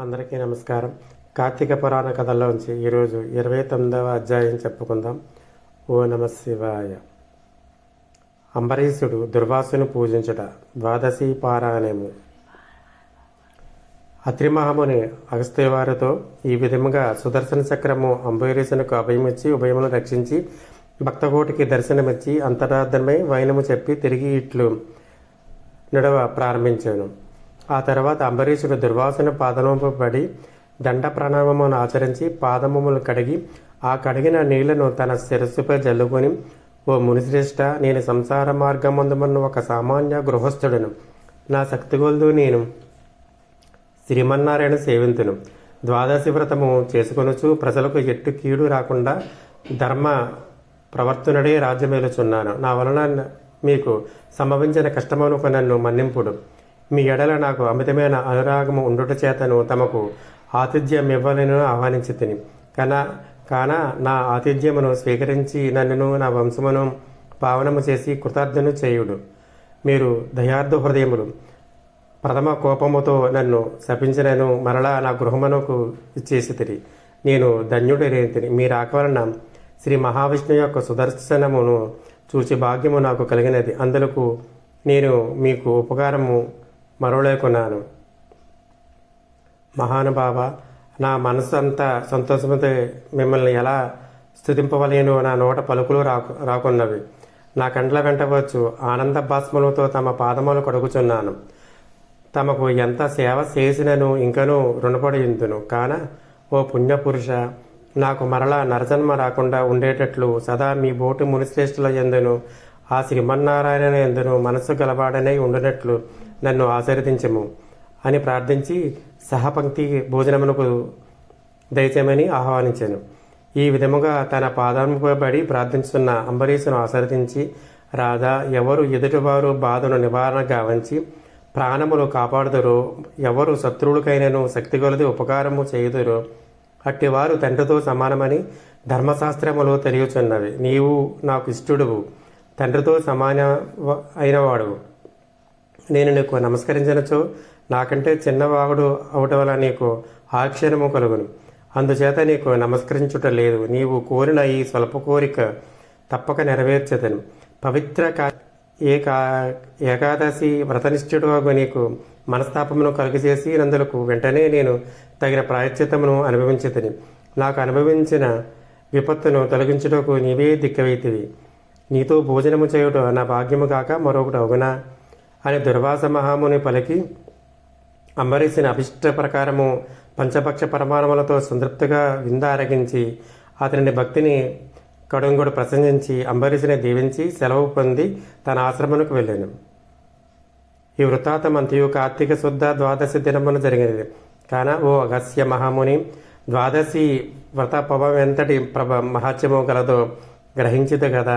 అందరికీ నమస్కారం. కార్తీక పురాణ కథల్లోంచి ఈరోజు ఇరవై తొమ్మిదవ అధ్యాయం చెప్పుకుందాం. ఓ నమ శివాయ. అంబరీషుడు దుర్వాసును పూజించుట ద్వాదశి పారాయణము. అత్రిమహాముని అగస్త్యవారితో ఈ విధముగా సుదర్శన చక్రము అంబరీషునకు అభయమిచ్చి ఉభయమును రక్షించి భక్తకోటికి దర్శనమిచ్చి అంతరార్థమై వైనము చెప్పి తిరిగి ఇట్లు నడవ ప్రారంభించాను. ఆ తర్వాత అంబరీషుడు దుర్వాసన పాదముపై పడి దండ ప్రణామమును ఆచరించి పాదములు కడిగి ఆ కడిగిన నీళ్ళను తన శిరస్సుపై జల్లుకొని ఓ మునిశ్రేష్ట నేను సంసార మార్గమందుమన్న ఒక సామాన్య గృహస్థుడను. నా శక్తిగొల్దు నేను. శ్రీమన్నారాయణ సేవింతును. ద్వాదశి వ్రతము చేసుకొనుచు ప్రజలకు ఎట్టు కీడు రాకుండా ధర్మ ప్రవర్తనుడే రాజ్యమేలుచున్నాను. నా వలన మీకు సంభవించిన కష్టమనుకు నన్ను మన్నింపుడు. మీ ఎడల నాకు అమితమైన అనురాగము ఉండుట చేతను తమకు ఆతిథ్యం ఇవ్వలేను ఆహ్వానించి తిని. కన కాన నా ఆతిథ్యమును స్వీకరించి నన్నును నా వంశమును పావనము చేసి కృతార్థను చేయుడు. మీరు దయార్థ హృదయములు ప్రథమ కోపముతో నన్ను శపించినను మరలా నా గృహమునకు ఇచ్చేసి తిరి. నేను ధన్యుడి రేతిని మీ రాక వలన శ్రీ మహావిష్ణు యొక్క సుదర్శనమును చూచి భాగ్యము నాకు కలిగినది. అందులకు నేను మీకు ఉపకారము మరవలేకున్నాను మహానుభావ నా మనసు అంతా మిమ్మల్ని ఎలా స్థుతింపవలేను నా నోట పలుకులు రాకు రాకున్నవి. నా కండ్ల వెంటవచ్చు ఆనంద భాస్మలతో తమ పాదములు కడుగుచున్నాను. తమకు ఎంత సేవ చేసినను ఇంకనూ రుణపడి ఇందును కాన ఓ పుణ్యపురుష నాకు మరలా నరజన్మ రాకుండా ఉండేటట్లు సదా మీ బోటు మునిశ్రేష్ఠుల ఎందును ఆ శ్రీమన్నారాయణ ఎందును మనసు గలవాడనై ఉండినట్లు నన్ను ఆశీర్వదించము అని ప్రార్థించి సహపంక్తి భోజనమునకు దయచేయమని ఆహ్వానించాను. ఈ విధముగా తన పాదంపబడి పడి ప్రార్థించున్న అంబరీషును ఆశీర్వదించి రాధా ఎవరు ఎదుటివారు బాధను నివారణ గావించి ప్రాణములు కాపాడుదురో ఎవరు శత్రువులకైనను శక్తిగొలది ఉపకారము చేయుదురో అట్టివారు తండ్రితో సమానమని ధర్మశాస్త్రములు తెలియచున్నవి. నీవు నాకు ఇష్టడువు తండ్రితో సమాన అయినవాడు నేను నీకు నమస్కరించినచో నాకంటే చిన్నవాగుడు అవటం వల్ల నీకు ఆక్షేణము కలుగును. అందుచేత నీకు నమస్కరించుట లేదు. నీవు కోరిన ఈ స్వల్ప కోరిక తప్పక నెరవేర్చదను. పవిత్ర కా ఏకా ఏకాదశి వ్రతనిష్ఠుడుగా నీకు మనస్తాపమును కలుగజేసి నందులకు వెంటనే నేను తగిన ప్రాయశ్చితమును అనుభవించదని. నాకు అనుభవించిన విపత్తును తొలగించుటకు నీవే దిక్కవైతివి. నీతో భోజనము చేయుట నా భాగ్యము కాక మరొకటి అవునా? అని దుర్వాస మహాముని పలికి అంబరీషుని అభిష్ట ప్రకారము పంచపక్ష పరమాణములతో సంతృప్తిగా విందారగించి అతని భక్తిని కడుంగుడు ప్రసంగించి అంబరీషుని దీవించి సెలవు పొంది తన ఆశ్రమమునకు వెళ్ళాను. ఈ వృత్తాంతమంతయు కార్తీక శుద్ధ ద్వాదశి దినమున జరిగినది. కాన ఓ అగస్య మహాముని ద్వాదశి వ్రత పవం ఎంతటి ప్రభ మహాత్యము గలదో గ్రహించిదు కదా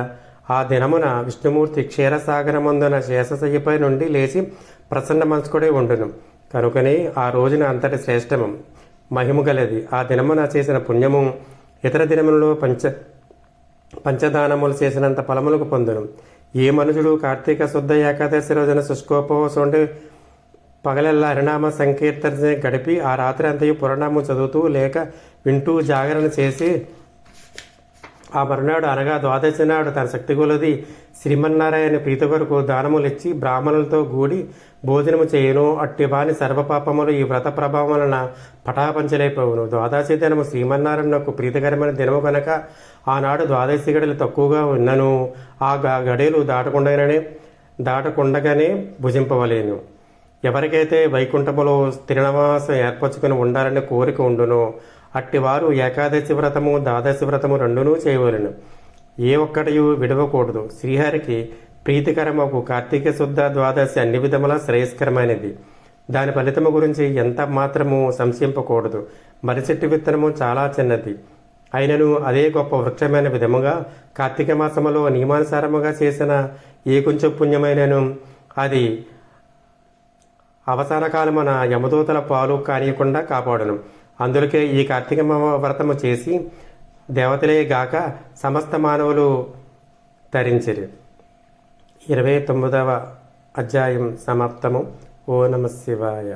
ఆ దినమున విష్ణుమూర్తి క్షీరసాగరమందున శేషశయ్యపై నుండి లేచి ప్రసన్న మనసుకుడే ఉండును. కనుకనే ఆ రోజున అంతటి శ్రేష్టము మహిమ గలది ఆ దినమున చేసిన పుణ్యము ఇతర దినములలో పంచ పంచదానములు చేసినంత ఫలములకు పొందును. ఏ మనుషుడు కార్తీక శుద్ధ ఏకాదశి రోజున శుష్కోపవాసం పగలెల్లా హరినామ సంకీర్తన గడిపి ఆ రాత్రి అంతయు పురాణము చదువుతూ లేక వింటూ జాగరణ చేసి ఆ మరునాడు అనగా ద్వాదశి నాడు తన శక్తి కొలది శ్రీమన్నారాయణ ప్రీతి కొరకు దానములిచ్చి బ్రాహ్మణులతో కూడి భోజనము చేయను. అట్టి వాని సర్వపాపములు ఈ వ్రత ప్రభావం వలన పటాపంచలైపోవును. ద్వాదశి దినము శ్రీమన్నారాయణకు ప్రీతికరమైన దినము కనుక ఆనాడు ద్వాదశి గడులు తక్కువగా ఉన్నను. ఆ గ- గడియలు దాటకుండానే దాటకుండగానే భుజింపవలేను. ఎవరికైతే వైకుంఠములో స్థిరనివాసం ఏర్పరచుకుని ఉండాలని కోరిక ఉండునో అట్టివారు ఏకాదశి వ్రతము ద్వాదశి వ్రతము రెండునూ చేయవలను. ఏ ఒక్కటియు విడవకూడదు. శ్రీహరికి ప్రీతికరమకు కార్తీక శుద్ధ ద్వాదశి అన్ని విధముల శ్రేయస్కరమైనది. దాని ఫలితము గురించి ఎంత మాత్రము సంశయింపకూడదు. మరిచెట్టు విత్తనము చాలా చిన్నది. అయినను అదే గొప్ప వృక్షమైన విధముగా కార్తీక మాసములో నియమానుసారముగా చేసిన ఏ కొంచెం పుణ్యమైనను అది అవసాన కాలమున యమదూతల పాలు కానియకుండా కాపాడును. అందులకే ఈ కార్తీక వ్రతము చేసి దేవతలే గాక సమస్త మానవులు తరించిరి ఇరవై తొమ్మిదవ అధ్యాయం సమాప్తము. ఓ నమ శివాయ.